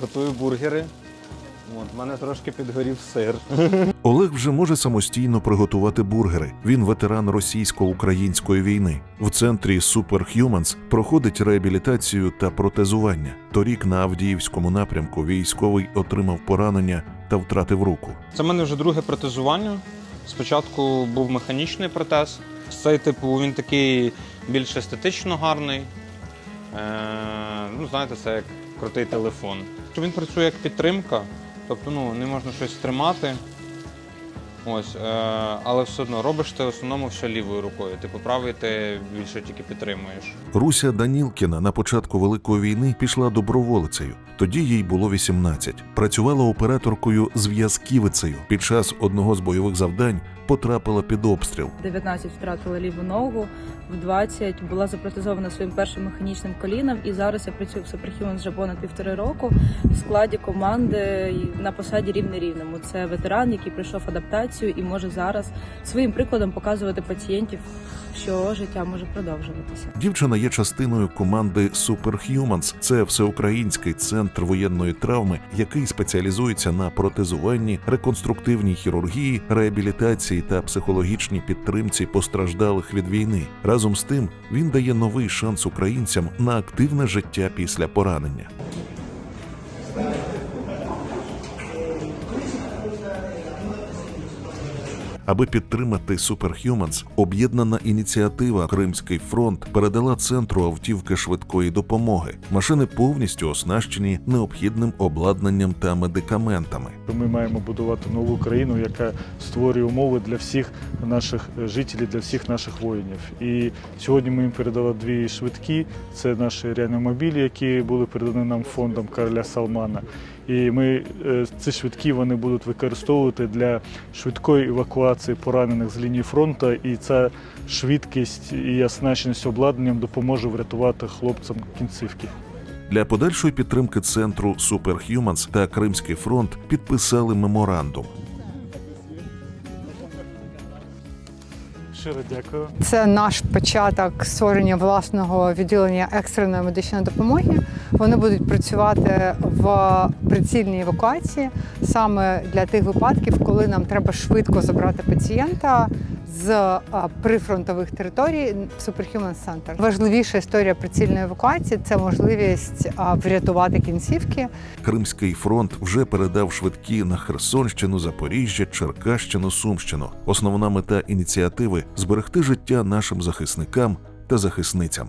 Готую бургери. От, в мене трошки підгорів сир. Олег вже може самостійно приготувати бургери. Він ветеран російсько-української війни. В центрі Superhumans проходить реабілітацію та протезування. Торік на Авдіївському напрямку військовий отримав поранення та втратив руку. Це в мене вже друге протезування. Спочатку був механічний протез. Цей типу він такий більш естетично гарний. Е, ну, знаєте, це як крутий телефон. Він працює як підтримка, тобто ну, не можна щось тримати. Ось, е, але все одно робиш ти в основному все лівою рукою. Типу правий ти більше тільки підтримуєш. Руся Данілкіна на початку Великої війни пішла доброволицею. Тоді їй було 18. Працювала операторкою зв'язківицею. Під час одного з бойових завдань потрапила під обстріл. 19 втратила ліву ногу, в 20 була запротезована своїм першим механічним коліном. І зараз я працюю в Superhuman вже понад півтори року в складі команди на посаді рівне рівному. Це ветеран, який пройшов адаптацію і може зараз своїм прикладом показувати пацієнтів, що життя може продовжуватися. Дівчина є частиною команди Superhumans. Це всеукраїнський центр воєнної травми, який спеціалізується на протезуванні, реконструктивній хірургії, реабілітації та психологічній підтримці постраждалих від війни. Разом з тим він дає новий шанс українцям на активне життя після поранення. Аби підтримати Superhumans, об'єднана ініціатива Кримський фронт передала центру автівки швидкої допомоги. Машини повністю оснащені необхідним обладнанням та медикаментами. Ми маємо будувати нову країну, яка створює умови для всіх наших жителів, для всіх наших воїнів. І сьогодні ми їм передали дві швидкі. Це наші реанімобілі, які були передані нам фондом короля Салмана. І ми е, ці швидкі вони будуть використовувати для швидкої евакуації поранених з лінії фронту. І ця швидкість і оснащеність обладнанням допоможе врятувати хлопцям кінцівки. Для подальшої підтримки центру Superhumans та Кримський фронт підписали меморандум. Щиро дякую. Це наш початок створення власного відділення екстреної медичної допомоги. Вони будуть працювати в прицільній евакуації саме для тих випадків, коли нам треба швидко забрати пацієнта з прифронтових територій в Superhuman Center. Важливіша історія прицільної евакуації це можливість врятувати кінцівки. Кримський фронт вже передав швидкі на Херсонщину, Запоріжжя, Черкащину, Сумщину. Основна мета ініціативи зберегти життя нашим захисникам та захисницям.